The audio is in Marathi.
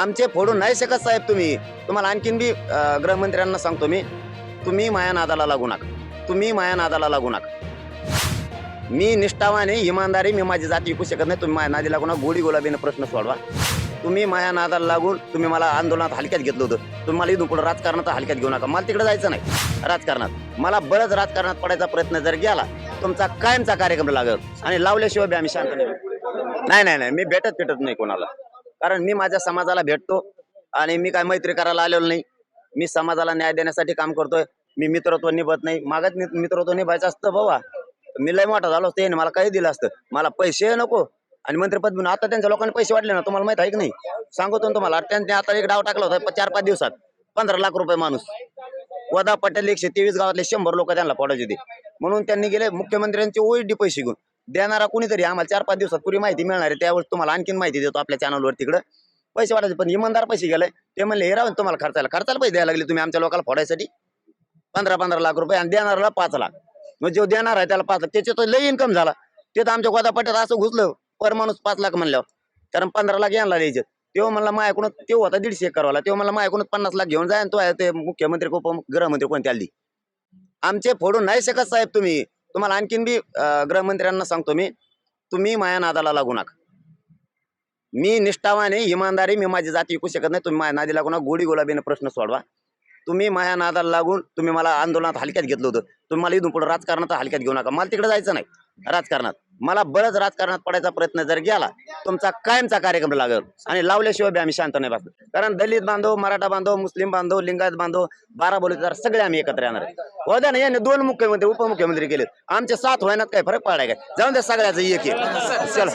आमचे फोडून नाही शकत साहेब तुम्ही. तुम्हाला आणखीन बी गृहमंत्र्यांना सांगतो मी. तुम्ही माया नादाला लागू नका. तुम्ही माया नादाला लागू नका. मी निष्ठावाने इमानदारी मी माझी जात विकू शकत नाही. तुम्ही माझ्या नादी लागू नका. गोडी गुलाबीने प्रश्न सोडवा. तुम्ही माया नादाला लागून तुम्ही मला आंदोलनात हलक्यात घेतलं होतं. तुम्ही मला इथून पुढे राजकारणात हलक्यात घेऊ नका. मला तिकडे जायचं नाही राजकारणात. मला बरंच राजकारणात पडायचा प्रयत्न जर गेला तुमचा कायमचा कार्यक्रम लागल. आणि लावल्याशिवाय बी आम्ही शांत नाही. नाही नाही मी भेटत भेटत नाही कोणाला. कारण मी माझ्या समाजाला भेटतो आणि मी काय मैत्री करायला आलेलो नाही. मी समाजाला न्याय देण्यासाठी काम करतोय. मी मित्रत्व निभत नाही. मागत मित्रत्व निभायचं असतं बाबा. मी लय मोठा झालो असतो. मला काही दिलं असतं. मला पैसे नको. आणि मंत्रिपद म्हणून आता त्यांच्या लोकांनी पैसे वाटले ना तुम्हाला माहीत आहे की नाही? सांगतो ना तुम्हाला त्यांनी आता एक डाव टाकला होता चार पाच दिवसात. पंधरा लाख रुपये माणूस. वदा पटेल एकशे तेवीस गावातले शंभर लोक त्यांना पडायचे होते म्हणून त्यांनी गेले मुख्यमंत्र्यांचे ओईडी पैसे घेऊन. देणारा कुणीतरी आम्हाला चार पाच दिवसात पुरी माहिती मिळणार आहे त्यावेळेस तुम्हाला आणखीन माहिती देतो आपल्या चॅनलवर तिकडं पैसे वाटायचे पण इमानदार पैसे गेले ते म्हणले हे राहून तुम्हाला खर्चायला खर्चाला पैसे द्यायला लागले तुम्ही आमच्या लोकांना फोडायसाठी. पंधरा पंधरा लाख रुपये आणि देणाऱ्याला पाच लाख. मग जो देणार आहे त्याला पाच लाख. त्याचे तर लई इन्कम झाला. ते तर आमच्या गोदापट्यात असं घुसलं पर माणूस पाच लाख म्हणल्यावर. कारण पंधरा लाख यांना द्यायचे. तेव्हा मला माझ्याकडून ते होता दीडशे एकरवाला तेव्हा मला माझ्याकडून पन्नास लाख घेऊन जाय आणि तो आहे ते मुख्यमंत्री उपगृहमंत्री कोणत्या आली आमचे फोडून नाही शकत साहेब तुम्ही? तुम्हाला आणखीन बी गृहमंत्र्यांना सांगतो मी तुम्ही माया नादाला लागू नका. मी निष्ठावाने इमानदारी मी माझी जाती विकू शकत नाही तुम्ही माया नादी लागू नका गोडी गुलाबीने प्रश्न सोडवा. तुम्ही माया नादाला लागून तुम्ही मला आंदोलनात हलक्यात घेतलं होतं. तुम्ही मला इथून पुढे राजकारणात हलक्यात घेऊ नका. मला तिकडे जायचं नाही राजकारणात. मला बरंच राजकारणात पडायचा प्रयत्न जर गेला तुमचा कायमचा कार्यक्रम लागेल. आणि लावल्याशिवाय आम्ही शांत नाही बसलो कारण दलित बांधव मराठा बांधव मुस्लिम बांधव लिंगायत बांधव बारा बोलीदार सगळे आम्ही एकत्र येणार आहे. होत्या ना याने दोन मुख्यमंत्री उपमुख्यमंत्री केले आमचे सात व्हायनात काय फरक पडाय काय जाऊन द्या सगळ्याचं एक एक. चला.